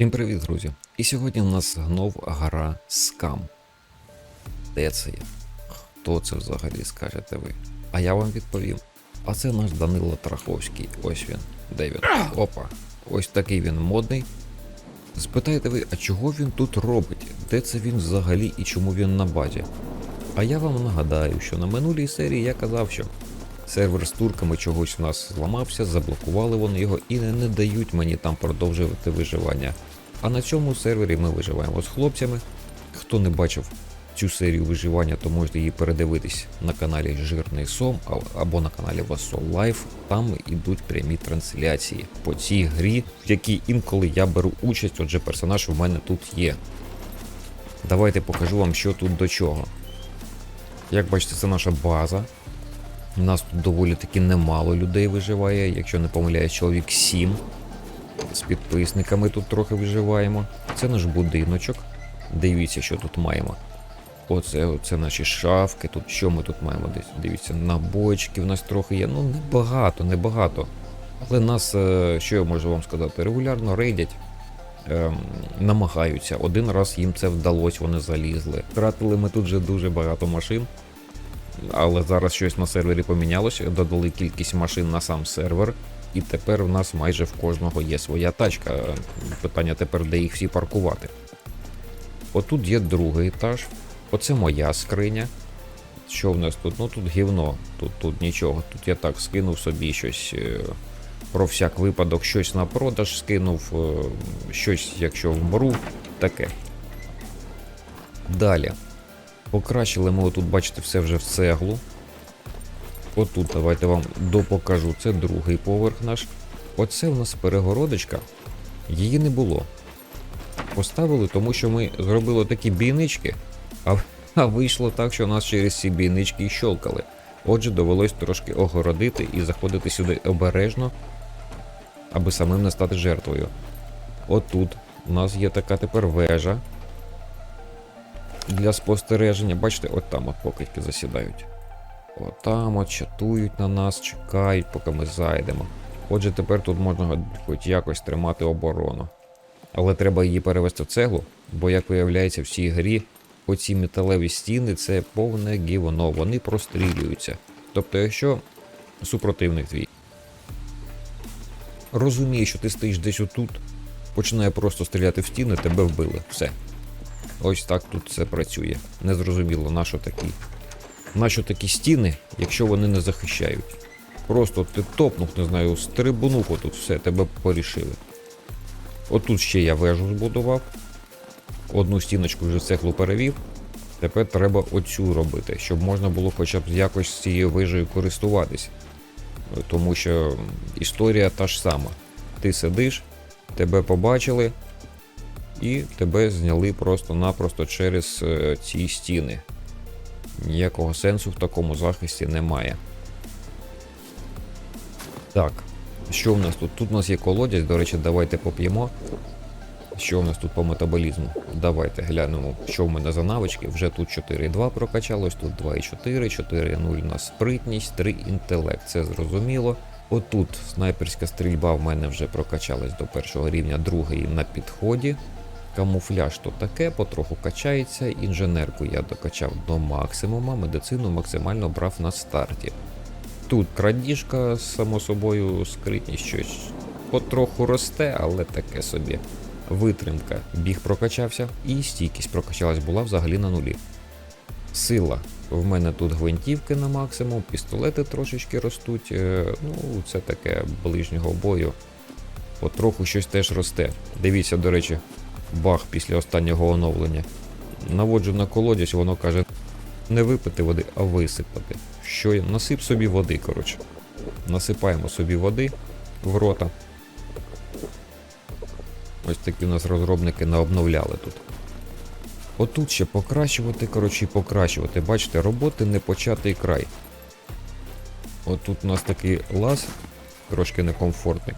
Всім привіт, друзі! І сьогодні у нас знов гра Scam. Де це є? Хто це взагалі скажете ви? А я вам відповім. А це наш Данило Траховський. Ось він. Де він? Опа. Ось такий він модний. Спитаєте ви, а чого він тут робить? Де це він взагалі і чому він на базі? А я вам нагадаю, що на минулій серії я казав, що сервер з турками чогось у нас зламався, заблокували вони його і не, не дають мені там продовжувати виживання. А на цьому сервері ми виживаємо з хлопцями. Хто не бачив цю серію виживання, то можете її передивитись на каналі Жирний Сом або на каналі Васол Лайф. Там ідуть прямі трансляції по цій грі, в якій інколи я беру участь, отже персонаж у мене тут є. Давайте покажу вам, що тут до чого. Як бачите, це наша база. У нас тут доволі таки немало людей виживає, якщо не помиляюсь, чоловік 7. З підписниками тут трохи виживаємо. Це наш будиночок. Дивіться, що тут маємо. Оце, оце наші шафки. Тут що ми тут маємо десь? Дивіться, набочки в нас трохи є. Ну, небагато, небагато. Але нас, е, що я можу вам сказати, регулярно рейдять. Ем, намагаються. Один раз їм це вдалося, вони залізли. Втратили ми тут вже дуже багато машин. Але зараз щось на сервері помінялося, додали кількість машин на сам сервер, і тепер у нас майже в кожного є своя тачка. Питання тепер, де їх всі паркувати. Отут є другий етаж. Оце моя скриня. Що в нас тут? Ну тут гівно, тут, тут нічого. Тут я так скинув собі щось е, про всяк випадок, щось на продаж скинув, е, щось, якщо вмру, таке. Далі. Покращили ми отут, бачите, все вже в цеглу. Отут давайте вам допокажу. Це другий поверх наш. Оце у нас перегородочка. Її не було. Поставили, тому що ми зробили такі бійнички, а, а вийшло так, що нас через ці бійнички і щолкали. Отже, довелось трошки огородити і заходити сюди обережно, аби самим не стати жертвою. Отут у нас є така тепер вежа для спостереження. Бачите, от там от покидьки засідають. От там от чатують на нас, чекають, поки ми зайдемо. Отже, тепер тут можна хоч якось тримати оборону. Але треба її перевести в цеглу, бо, як виявляється, в цій грі оці металеві стіни це повне гівно, вони прострілюються. Тобто, якщо супротивник твій розуміє, що ти стоїш десь отут, починає просто стріляти в стіни, тебе вбили. Все. Ось так тут це працює. Незрозуміло, на що такі. На що такі стіни, якщо вони не захищають. Просто ти топнув, не знаю, стрибунув отут, все, тебе порішили. Отут ще я вежу збудував. Одну стіночку вже в цеглу перевів. Тепер треба оцю робити, щоб можна було хоча б якось цією вежею користуватись. Тому що історія та ж сама. Ти сидиш, тебе побачили, і тебе зняли просто-напросто через е, ці стіни. Ніякого сенсу в такому захисті немає. Так, що в нас тут? Тут у нас є колодязь, до речі, давайте поп'ємо. Що в нас тут по метаболізму? Давайте глянемо, що в мене за навички. Вже тут 4,2 прокачалось, тут 2,4, 4,0 на спритність, 3 інтелект. Це зрозуміло. Отут снайперська стрільба в мене вже прокачалась до першого рівня, другий на підході. Камуфляж то таке, потроху качається. Інженерку я докачав до максимума, медицину максимально брав на старті. Тут крадіжка, само собою, скритність щось потроху росте, але таке собі. Витримка, біг прокачався, і стійкість прокачалась була взагалі на нулі. Сила. В мене тут гвинтівки на максимум, пістолети трошечки ростуть. е, Ну, це таке ближнього бою. Потроху щось теж росте. Дивіться, до речі, баг після останнього оновлення. Наводжу на колодязь, воно каже: не випити води, а висипати. Що я? Насип собі води, коротше. Насипаємо собі води в рота. Ось такі у нас розробники наобновляли тут. Отут ще покращувати, коротше, і покращувати. Бачите, роботи не початий край. Отут у нас такий лаз, трошки некомфортний.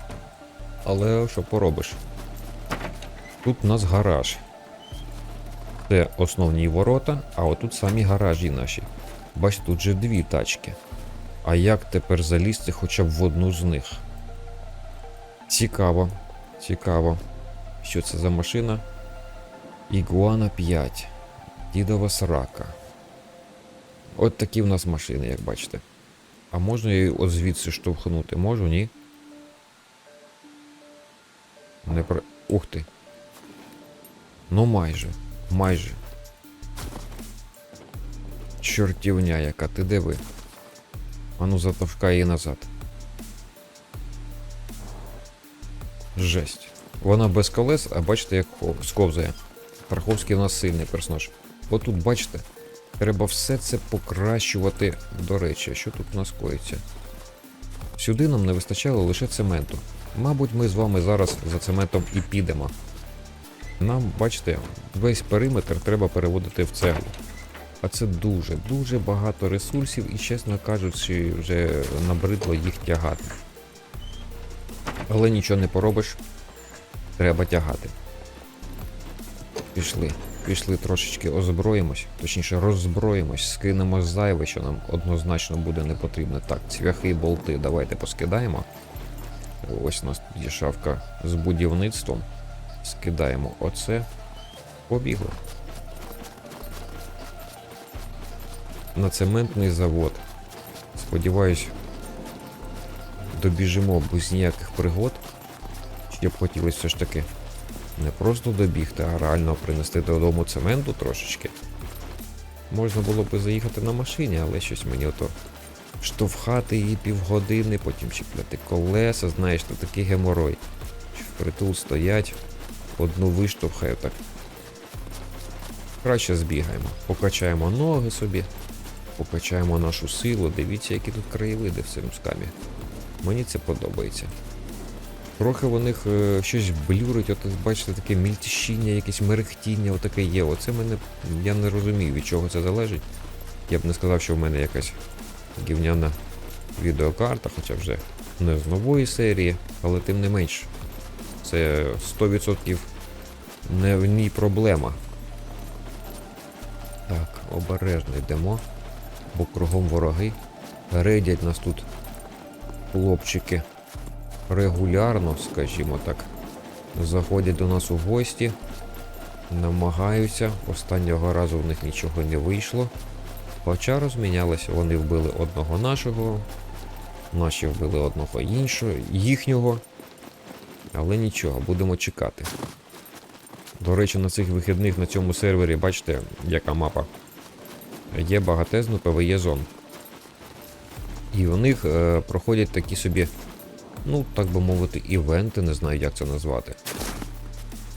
Але що поробиш? Тут у нас гараж. Це основні ворота, а отут самі гаражі наші. Бачите, тут же дві тачки. А як тепер залізти хоча б в одну з них? Цікаво, цікаво. Що це за машина? Ігуана 5. Дідова срака. От такі в нас машини, як бачите. А можна її от звідси штовхнути? Можу, ні? Не про. Ух ти. Ну майже. Майже. Чортівня яка, ти де ви? Ану затовкай її назад. Жесть. Вона без колес, а бачите, як сковзає. Парховський у нас сильний персонаж. Отут, бачите, треба все це покращувати. До речі, що тут у нас коїться? Сюди нам не вистачало лише цементу. Мабуть, ми з вами зараз за цементом і підемо. Нам, бачите, весь периметр треба переводити в цеглу. А це дуже, дуже багато ресурсів і, чесно кажучи, вже набридло їх тягати. Але нічого не поробиш, треба тягати. Пішли, пішли трошечки озброїмось, точніше роззброїмось, скинемо зайве, що нам однозначно буде не потрібно. Так, цвяхи болти давайте поскидаємо. Ось у нас тут є шавка з будівництвом. Скидаємо оце. Побігли. На цементний завод. Сподіваюсь, добіжимо без ніяких пригод. Ще б хотілося все ж таки не просто добігти, а реально принести додому цементу трошечки. Можна було би заїхати на машині, але щось мені ото штовхати її півгодини, потім чіпляти колеса, знаєш, то такий геморой. Впритул стоять, одну виштовхаю так. Краще збігаємо, покачаємо ноги собі, покачаємо нашу силу. Дивіться, які тут краєвиди в цьому скамі. Мені це подобається. Трохи в них е, щось блюрить, от бачите, таке мільтішіння, якесь мерехтіння, отаке є. Оце мене. Я не розумію, від чого це залежить. Я б не сказав, що в мене якась гівняна відеокарта, хоча вже не з нової серії, але тим не менш. Це 100% не в ній проблема. Так, обережно йдемо, бо кругом вороги. Рейдять нас тут хлопчики регулярно, скажімо так, заходять до нас у гості, намагаються. Останнього разу в них нічого не вийшло. Хоча розмінялися, вони вбили одного нашого, наші вбили одного іншого, їхнього. Але нічого, будемо чекати. До речі, на цих вихідних на цьому сервері, бачите, яка мапа. Є багатезно ПВЄ зон. І у них е, проходять такі собі, ну, так би мовити, івенти, не знаю, як це назвати.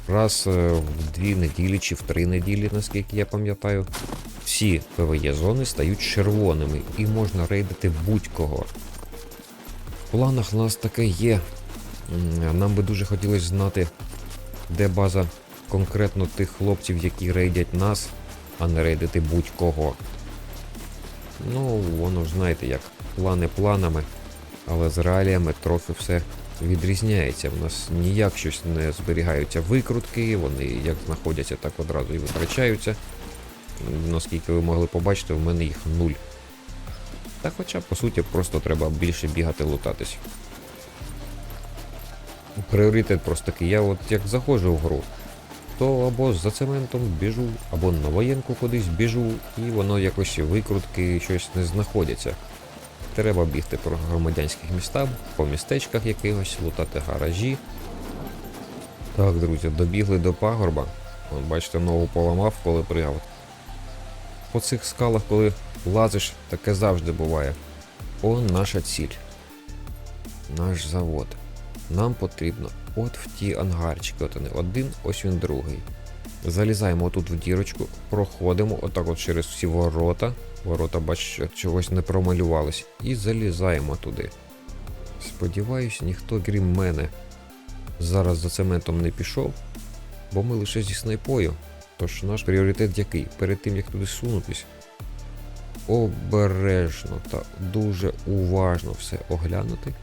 Раз е, в дві неділі чи в три неділі, наскільки я пам'ятаю, всі ПВЄ зони стають червоними і можна рейдити будь-кого. В планах у нас таке є. Нам би дуже хотілося знати, де база конкретно тих хлопців, які рейдять нас, а не рейдити будь-кого. Ну, воно ж знаєте як, плани планами, але з реаліями трохи все відрізняється. В нас ніяк щось не зберігаються викрутки, вони як знаходяться, так одразу і витрачаються. Наскільки ви могли побачити, в мене їх нуль. Та хоча, по суті, просто треба більше бігати лутатись. Пріоритет просто такий. Я от як заходжу в гру, то або за цементом біжу, або на воєнку кудись біжу, і воно якось викрутки щось не знаходяться. Треба бігти по громадянських містах, по містечках якихось, лутати гаражі. Так, друзі, добігли до пагорба. От, бачите, ногу поламав, коли пригав. По цих скалах, коли лазиш, таке завжди буває. О, наша ціль. Наш завод. Нам потрібно от в ті ангарчики. От вони один, ось він другий. Залізаємо отут в дірочку, проходимо отак от через всі ворота. Ворота, бачите, чогось не промалювались. І залізаємо туди. Сподіваюсь, ніхто крім мене зараз за цементом не пішов, бо ми лише зі снайпою. Тож наш пріоритет який? Перед тим як туди сунутись, обережно та дуже уважно все оглянути.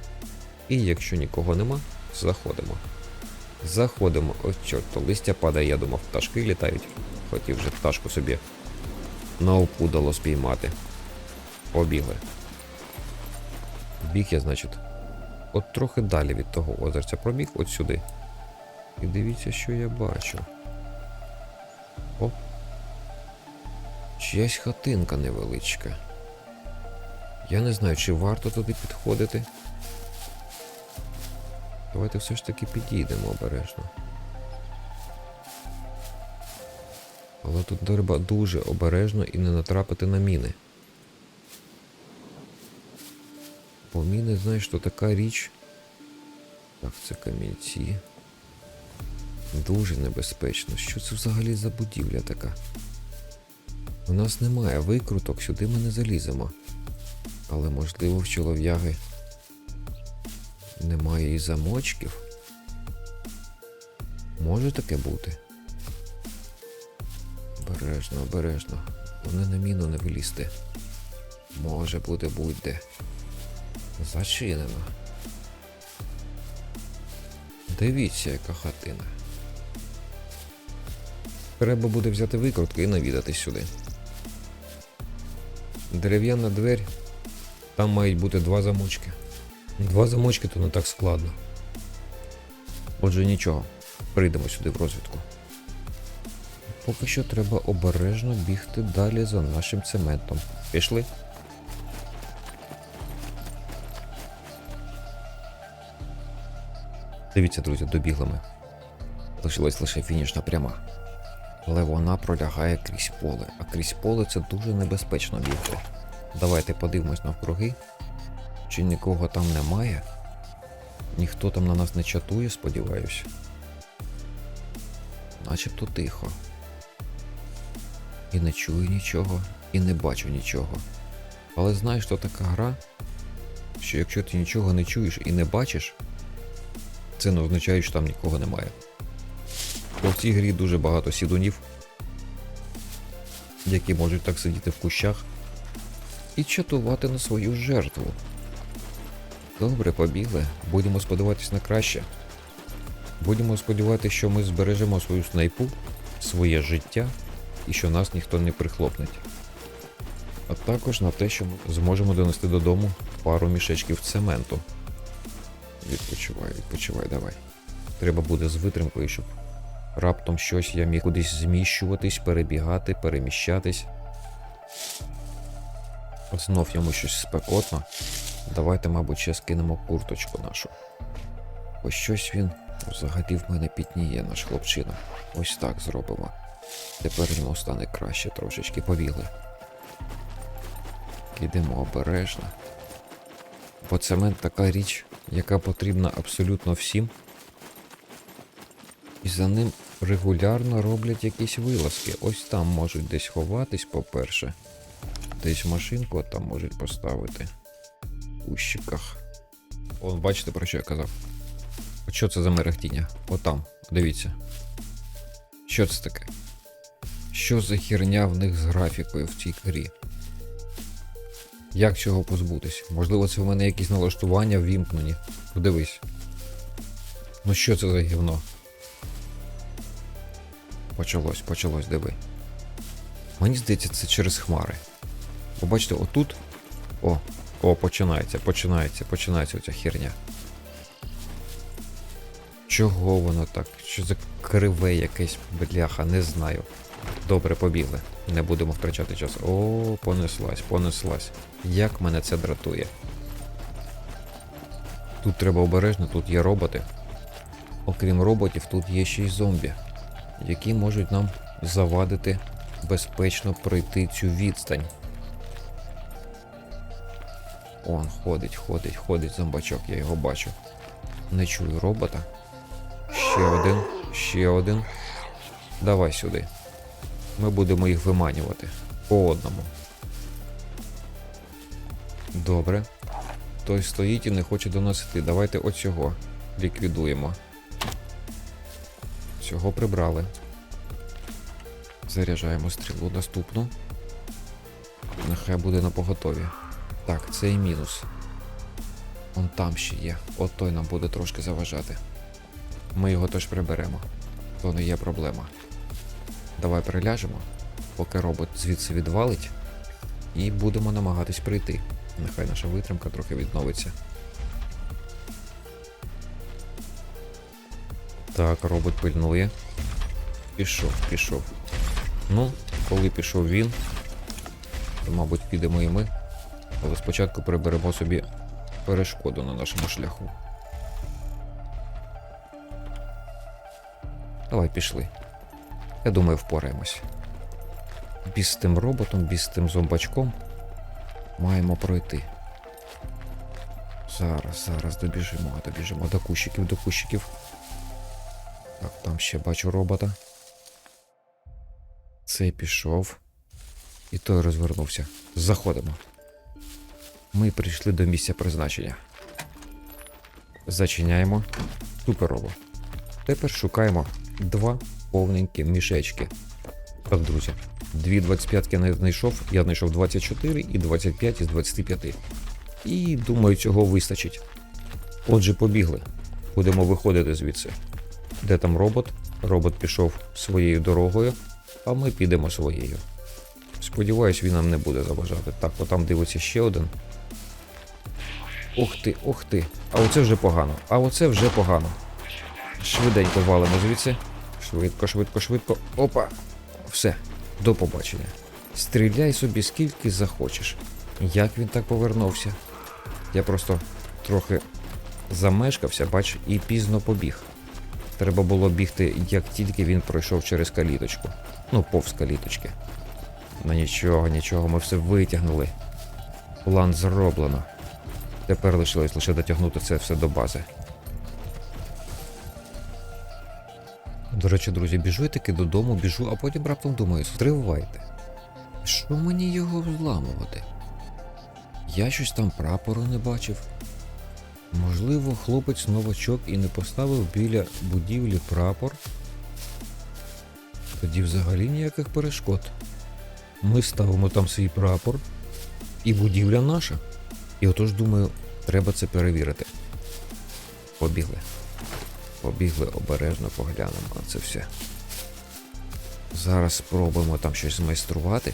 І якщо нікого нема, заходимо. Заходимо. Ось чорт, листя падає, я думав, пташки літають. Хотів вже пташку собі на опудало спіймати. Побігли. Біг я, значить, от трохи далі від того озерця пробіг, от сюди. І дивіться, що я бачу. Оп. Чиясь хатинка невеличка. Я не знаю, чи варто туди підходити. Давайте все ж таки підійдемо обережно. Але тут треба дуже обережно і не натрапити на міни. Бо міни, знаєш, то така річ. Так, це камінці. Дуже небезпечно. Що це взагалі за будівля така? У нас немає викруток, сюди ми не заліземо. Але можливо в чолов'яги немає і замочків. Може таке бути? Обережно, обережно. Вони на міну не вилізти. Може бути будь-де. Зачинено. Дивіться, яка хатина. Треба буде взяти викрутки і навідатись сюди. Дерев'яна двері. Там мають бути два замочки. Два замочки то не так складно. Отже, нічого. Прийдемо сюди в розвідку. Поки що треба обережно бігти далі за нашим цементом. Пішли? Дивіться, друзі, добігли ми. Лишилась лише фінішна пряма. Але вона пролягає крізь поле, а крізь поле це дуже небезпечно бігти. Давайте подивимось навкруги. Чи нікого там немає? Ніхто там на нас не чатує, сподіваюся. Начебто тихо. І не чую нічого, і не бачу нічого. Але знаєш, то така гра, що якщо ти нічого не чуєш і не бачиш, це не означає, що там нікого немає. Бо в цій грі дуже багато сідунів, які можуть так сидіти в кущах і чатувати на свою жертву. Добре, побігли. Будемо сподіватися на краще. Будемо сподіватися, що ми збережемо свою снайпу, своє життя і що нас ніхто не прихлопнеть. А також на те, що ми зможемо донести додому пару мішечків цементу. Відпочивай, відпочивай, давай. Треба буде з витримкою, щоб раптом щось я міг кудись зміщуватись, перебігати, переміщатись. Знов йому щось спекотно. Давайте, мабуть, ще скинемо курточку нашу. Ось щось він взагалі в мене пітніє, наш хлопчина. Ось так зробимо. Тепер йому стане краще трошечки побігли. Ідемо обережно. Бо цемент така річ, яка потрібна абсолютно всім. І за ним регулярно роблять якісь вилазки. Ось там можуть десь ховатись, по-перше. Десь машинку там можуть поставити. Кущиках. О, бачите, про що я казав? От що це за мерехтіння? Отам, дивіться. Що це таке? Що за херня в них з графікою в цій грі? Як цього позбутись? Можливо, це в мене якісь налаштування ввімкнені. Подивись. Ну що це за гівно? Почалось, почалось, диви. Мені здається, це через хмари. Побачите, отут. О, о, починається, починається, починається оця херня. Чого воно так? Що за криве якесь бляха, не знаю. Добре, побігли. Не будемо втрачати час. О, понеслась, понеслась. Як мене це дратує. Тут треба обережно, тут є роботи. Окрім роботів, тут є ще й зомбі, які можуть нам завадити безпечно пройти цю відстань. Он ходить, ходить, ходить зомбачок, я його бачу. Не чую робота. Ще один, ще один. Давай сюди. Ми будемо їх виманювати по одному. Добре. Той стоїть і не хоче до нас йти. Давайте оцього ліквідуємо. Цього прибрали. Заряджаємо стрілу наступну. Нехай буде на поготові. Так, це і мінус. Он там ще є. От той нам буде трошки заважати. Ми його теж приберемо. То не є проблема. Давай приляжемо, поки робот звідси відвалить, і будемо намагатись прийти. Нехай наша витримка трохи відновиться. Так, робот пильнує. Пішов, пішов. Ну, коли пішов він, то, мабуть, підемо і ми. Але спочатку приберемо собі перешкоду на нашому шляху. Давай пішли. Я думаю, впораємось. Біз з тим роботом, біз з тим зомбачком маємо пройти. Зараз, зараз добіжимо, добіжимо до кущиків, до кущиків. Так, там ще бачу робота. Цей пішов. І той розвернувся. Заходимо. Ми прийшли до місця призначення. Зачиняємо. Суперово. Тепер шукаємо два повненькі мішечки. Так, друзі, дві 25 не знайшов. Я знайшов 24 і 25 із 25. І думаю, цього вистачить. Отже, побігли. Будемо виходити звідси. Де там робот? Робот пішов своєю дорогою, а ми підемо своєю. Сподіваюсь, він нам не буде заважати. Так, отам дивиться ще один. Ох ти, ох ти. А оце вже погано. А оце вже погано. Швиденько валимо звідси. Швидко, швидко, швидко. Опа. Все, до побачення. Стріляй собі скільки захочеш. Як він так повернувся? Я просто трохи замешкався, бач, і пізно побіг. Треба було бігти, як тільки він пройшов через каліточку. Ну, повз каліточки. Ну нічого, нічого, ми все витягнули. План зроблено. Тепер лишилось лише дотягнути це все до бази. До речі, друзі, біжу я таки додому, біжу, а потім раптом думаю, стривайте. Що мені його взламувати? Я щось там прапору не бачив. Можливо, хлопець новачок і не поставив біля будівлі прапор. Тоді взагалі ніяких перешкод. Ми ставимо там свій прапор, і будівля наша. І отож думаю, треба це перевірити. Побігли. Побігли обережно поглянемо на це все. Зараз спробуємо там щось змайструвати.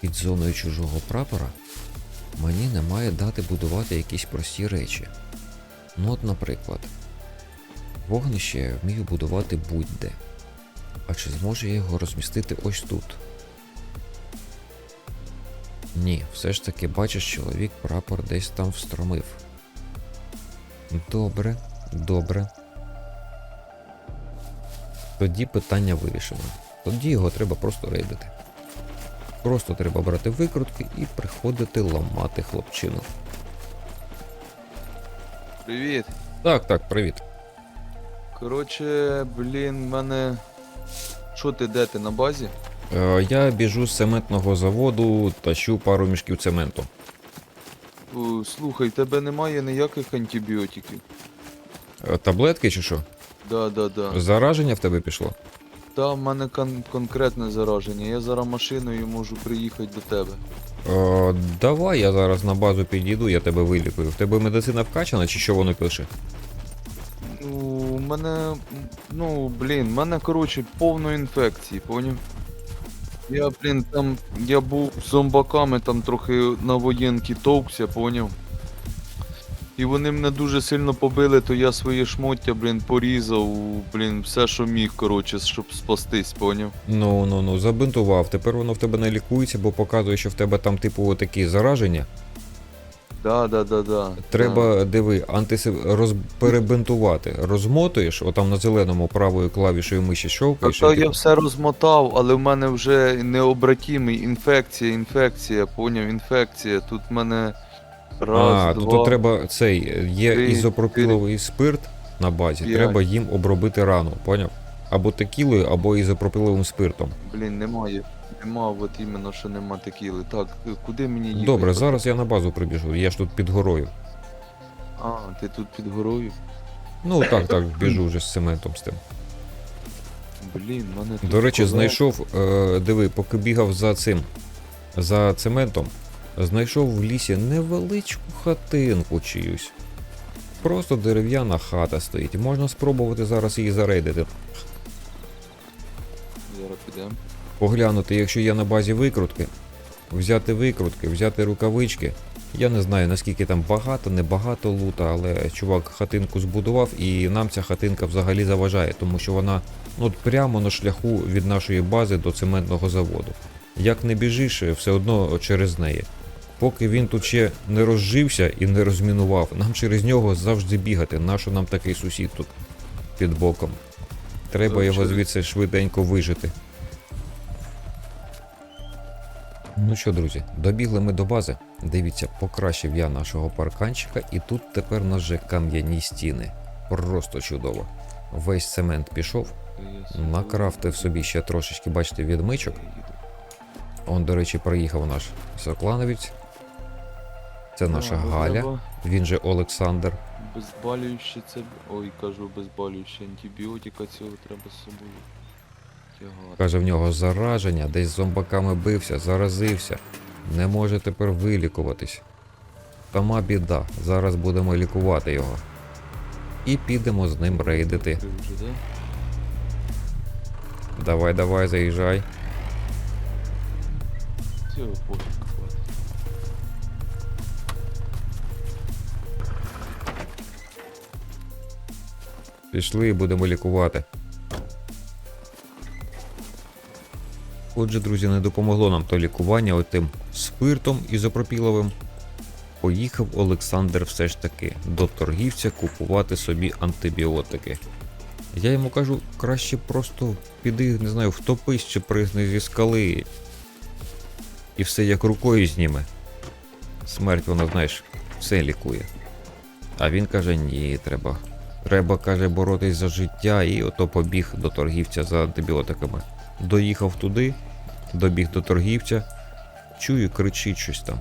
Під зоною чужого прапора мені не має дати будувати якісь прості речі. Ну от, наприклад, вогнище я вмію будувати будь-де. А чи зможу я його розмістити ось тут? Ні, все ж таки бачиш, чоловік прапор десь там встромив. Добре, добре. Тоді питання вирішено. Тоді його треба просто рейдити. Просто треба брати викрутки і приходити ламати хлопчину. Привіт. Так, так, привіт. Коротше, блін, мене. Що ти де ти на базі? Е, я біжу з цементного заводу, тащу пару мішків цементу. О, слухай, тебе немає ніяких антибіотиків. Е, таблетки чи що? Да, да, да. Зараження в тебе пішло? Та в мене кон- конкретне зараження. Я зараз машиною можу приїхати до тебе. Е, давай я зараз на базу підійду, я тебе вилікую. В тебе медицина вкачана чи що воно пише? У мене. Ну, блін, в мене, коротше, повно інфекції, поняв? Я, блін, там. Я був з зомбаками там трохи на воєнки товкся, поняв? І вони мене дуже сильно побили, то я своє шмоття, блін, порізав, блін, все, що міг, коротше, щоб спастись, поняв? Ну, ну, ну, забинтував. Тепер воно в тебе не лікується, бо показує, що в тебе там, типу, такі зараження. Да, да, да, да. Треба, диви, антисеп... роз... перебинтувати. Розмотуєш, отам на зеленому правою клавішою миші Так, щовкаєш. та і, я все розмотав, але в мене вже необратимий інфекція, інфекція, поняв, інфекція. Тут в мене раз, а, два. то треба цей, є три, ізопропіловий спирт на базі, П'ять. треба їм обробити рану, поняв? Або текілою, або ізопропіловим спиртом. Блін, немає. Нема, от іменно, що нема текіли. Так, куди мені їхати? Добре, зараз я на базу прибіжу, я ж тут під горою. А, ти тут під горою? Ну так, так, біжу вже з цементом з тим. Блін, мене тут. До речі, коле- знайшов, е, диви, поки бігав за цим, за цементом, знайшов в лісі невеличку хатинку чиюсь. Просто дерев'яна хата стоїть. Можна спробувати зараз її зарейдити. Зараз підемо. Поглянути, якщо є на базі викрутки, взяти викрутки, взяти рукавички Я не знаю наскільки там багато, небагато лута, але чувак хатинку збудував і нам ця хатинка взагалі заважає, тому що вона ну, прямо на шляху від нашої бази до цементного заводу. Як не біжиш, все одно через неї. Поки він тут ще не розжився і не розмінував, нам через нього завжди бігати. Нащо нам такий сусід тут під боком? Треба його звідси швиденько вижити. Ну що, друзі, добігли ми до бази. Дивіться, покращив я нашого парканчика, і тут тепер у нас вже кам'яні стіни. Просто чудово. Весь цемент пішов, накрафтив собі ще трошечки, бачите, відмичок. Он, до речі, приїхав наш Соклановець. Це наша Галя, він же Олександр. Безбалюючи це. Ой, кажу, безбалюючи антибіотика цього треба з собою. Каже, в нього зараження, десь з зомбаками бився, заразився. Не може тепер вилікуватись. Тома біда, зараз будемо лікувати його. І підемо з ним рейдити. Давай, давай, заїжджай. Пішли і будемо лікувати. Отже, друзі, не допомогло нам то лікування отим спиртом ізопропіловим. Поїхав Олександр все ж таки до торгівця купувати собі антибіотики. Я йому кажу, краще просто піди, не знаю, втопись чи пригни зі скали. І все як рукою зніме. Смерть, вона, знаєш, все лікує. А він каже: ні, треба Треба, каже, боротись за життя, і ото побіг до торгівця за антибіотиками. Доїхав туди, добіг до торгівця, чую, кричить щось там.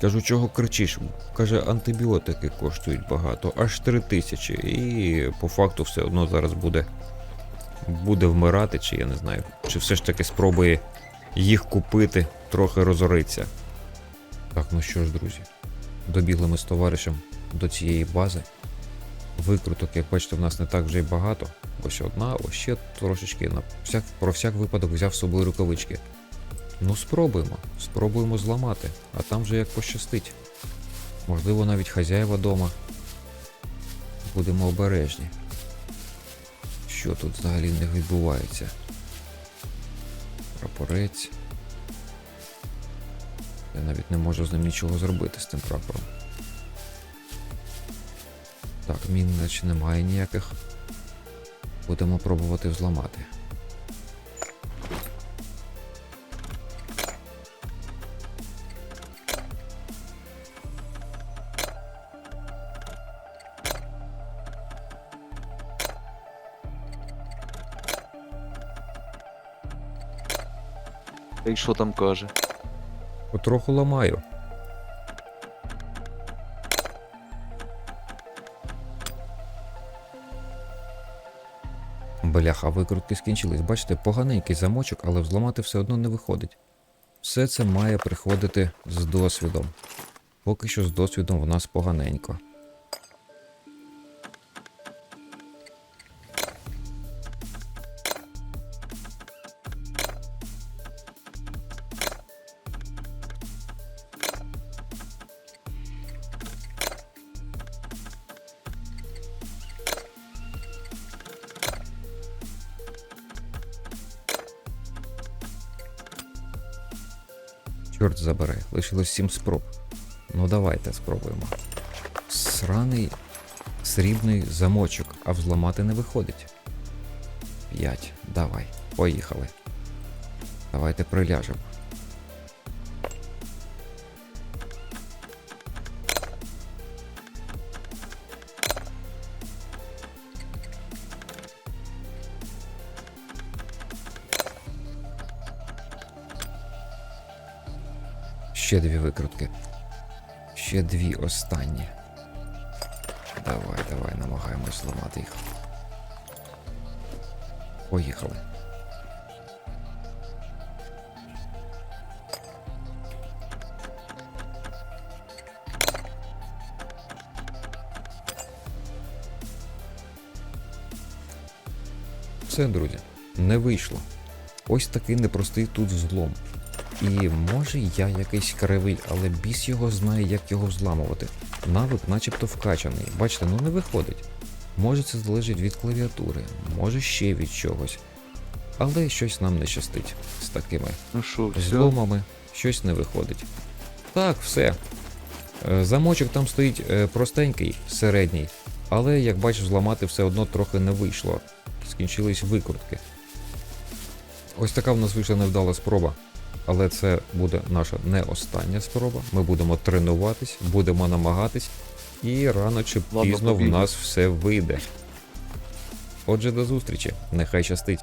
Кажу, чого кричиш? Каже, антибіотики коштують багато, аж три тисячі. І по факту все одно зараз буде, буде вмирати, чи я не знаю. Чи все ж таки спробує їх купити, трохи розориться. Так, ну що ж, друзі, добігли ми з товаришем до цієї бази. Викруток, як бачите, в нас не так вже й багато. Ось одна, ось ще трошечки. На всяк, про всяк випадок взяв з собою рукавички. Ну, спробуємо. Спробуємо зламати, а там вже як пощастить. Можливо, навіть хазяєва дома. Будемо обережні. Що тут взагалі не відбувається? Прапорець. Я навіть не можу з ним нічого зробити з тим прапором. Так, мін наче немає ніяких. Будемо пробувати взламати. Та й що там каже? Потроху ламаю. Бляха, викрутки скінчились. Бачите, поганенький замочок, але взламати все одно не виходить. Все це має приходити з досвідом. Поки що з досвідом в нас поганенько. Забере, лишилось сім спроб. Ну давайте спробуємо. Сраний срібний замочок, а взламати не виходить. П'ять. Давай, поїхали. Давайте приляжемо. Ще дві викрутки. Ще дві останні. Давай, давай, намагаємось зламати їх. Поїхали. Все, друзі, не вийшло. Ось такий непростий тут взлом. І може я якийсь кривий, але біс його знає, як його взламувати. Навик начебто вкачаний. Бачите, ну не виходить. Може це залежить від клавіатури, може ще від чогось. Але щось нам не щастить з такими Ну що, зломами, щось не виходить. Так, все. Е, Замочок там стоїть е, простенький, середній, але, як бачиш, зламати все одно трохи не вийшло. Скінчились викрутки. Ось така в нас вийшла невдала спроба. Але це буде наша не остання спроба. Ми будемо тренуватись, будемо намагатись, і рано чи Ладно, пізно в нас все вийде. Отже, до зустрічі. Нехай щастить.